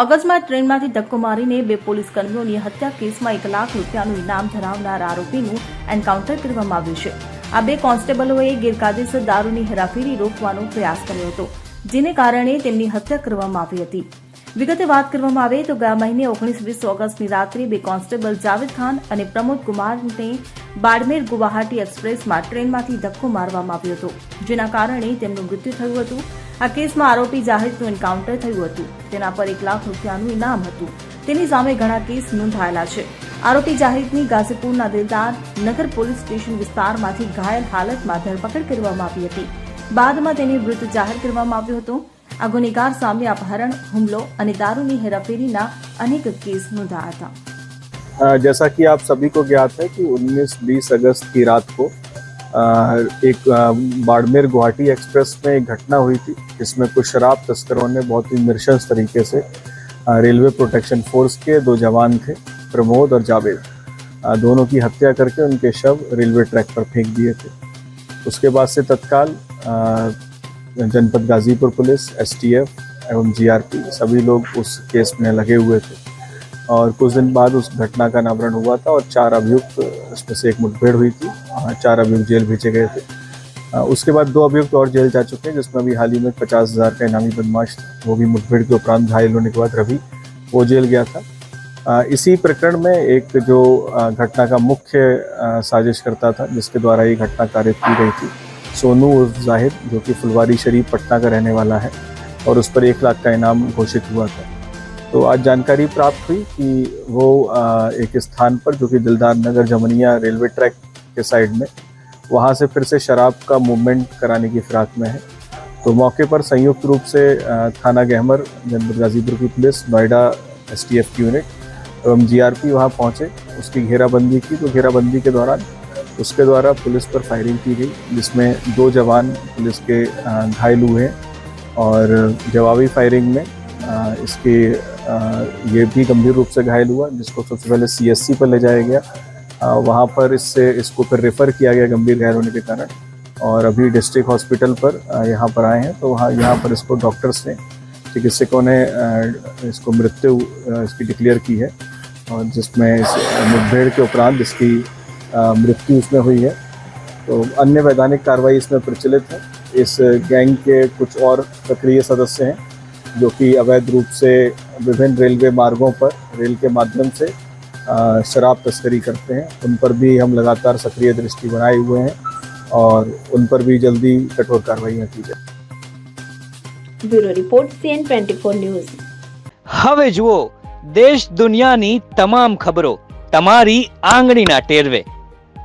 ઓગસ્ટમાં ટ્રેનમાંથી ધક્કો મારીને બે પોલીસ કર્મીઓની હત્યા કેસમાં એક લાખ રૂપિયાનું ઇનામ ધરાવનાર આરોપીનું એન્કાઉન્ટર કરવામાં આવ્યું છે. આ બે કોન્સ્ટેબલોએ ગેરકાયદેસર દારૂની હેરાફેરી રોકવાનો પ્રયાસ કર્યો હતો, જેને કારણે તેમની હત્યા કરવામાં આવી હતી. વિગતે વાત કરવામાં આવે તો ગયા મહિને ઓગણીસ વીસ ઓગસ્ટની રાત્રે બે કોન્સ્ટેબલ જાવેદ ખાન અને પ્રમોદ કુમારને બાડમેર ગુવાહાટી એક્સપ્રેસમાં ટ્રેનમાંથી ધક્કો મારવામાં આવ્યો હતો, જેના કારણે તેમનું મૃત્યુ થયું હતું. આ કેસમાં આરોપી જાહેદનું એન્કાઉન્ટર થયું હતું તેના પર એક લાખ રૂપિયાનું ઇનામ હતું તેની સામે ઘણા કેસ નોંધાયેલા છે આરોપી જાહિદની ગાઝીપુરના દિલદાર નગર પોલીસ સ્ટેશન વિસ્તારમાંથી ઘાયલ હાલતમાં ધરપકડ કરવામાં આવી હતી બાદમાં તેને મૃત જાહેર કરવામાં આવ્યો હતો આ ગુનેગાર સામે અપહરણ હુમલો અને દારૂની હેરાફેરીના અનેક કેસ નોંધાયા હતા अ, जैसा कि आप सभी को ज्ञात है कि 19-20 अगस्त की रात को अ, एक बाड़मेर गुवाहाटी एक्सप्रेस में एक घटना हुई थी, जिसमें कुछ शराब तस्करों ने बहुत ही नृशंस तरीके से रेलवे प्रोटेक्शन फोर्स के दो जवान थे, प्रमोद और जावेद। दोनों की हत्या करके उनके शव रेलवे ट्रैक पर फेंक दिए थे। उसके बाद से तत्काल जनपद गाजीपुर पुलिस, एसटीएफ एवं जीआरपी, सभी लोग उस केस में लगे हुए थे। और कुछ दिन बाद उस घटना का अनावरण हुआ था और चार अभियुक्त उसमें से एक मुठभेड़ हुई थी। अ, चार अभियुक्त जेल भेजे गए थे। उसके बाद दो अभियुक्त और जेल जा चुके हैं जिसमें अभी हाल ही में पचास हज़ार का इनामी बदमाश वो भी मुठभेड़ के उपरांत घायल होने के बाद रवि वो जेल गया था। इसी प्रकरण में एक जो घटना का मुख्य साजिश करता था जिसके द्वारा ये घटना कारित की गई थी सोनू उर्फ़ जाहिद जो कि फुलवारी शरीफ पटना का रहने वाला है और उस पर एक लाख का इनाम घोषित हुआ था। तो आज जानकारी प्राप्त हुई कि वो एक स्थान पर, जो कि दिलदार नगर जमनिया रेलवे ट्रैक के साइड में, वहाँ से फिर से शराब का मूवमेंट कराने की फिराक में है। तो मौके पर संयुक्त रूप से थाना गहमर, जनपद गाजीपुर की पुलिस, नोएडा एस टी की यूनिट एवं जी आर पी वहाँ पहुँचे। उसकी घेराबंदी की तो घेराबंदी के दौरान उसके द्वारा पुलिस पर फायरिंग की गई, जिसमें दो जवान पुलिस के घायल हुए और जवाबी फायरिंग में इसके ये भी गंभीर रूप से घायल हुआ, जिसको सबसे पहले सीएससी पर ले जाया गया। वहाँ पर इससे, इसको फिर रेफर किया गया गंभीर घायल होने के कारण। और अभी डिस्ट्रिक्ट हॉस्पिटल पर यहाँ पर आए हैं तो वहाँ, यहाँ पर इसको डॉक्टर्स ने चिकित्सकों ने इसको मृत्यु इसकी डिक्लेयर की है। और जिसमें इस, मुठभेड़ के उपरांत इसकी मृत्यु इसमें हुई है। तो अन्य वैधानिक कार्रवाई इसमें प्रचलित है। इस गैंग के कुछ और सक्रिय सदस्य हैं। जो कि अवैध रूप से विभिन्न रेलवे मार्गों पर रेल के माध्यम से अ, शराब तस्करी करते हैं उन पर भी हम लगातार सक्रिय दृष्टि बनाए हुए हैं और उन पर भी जल्दी कठोर कार्रवाई की जाए bureau report CN twenty four news હવે જુઓ દેશ દુનિયાની તમામ ખબરો તમારી આંગળીના ટેરવે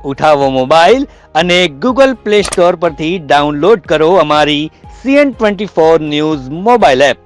ઉઠાવો મોબાઈલ અને ગૂગલ પ્લે સ્ટોર પરથી ડાઉનલોડ કરો અમારી CN twenty four news mobile app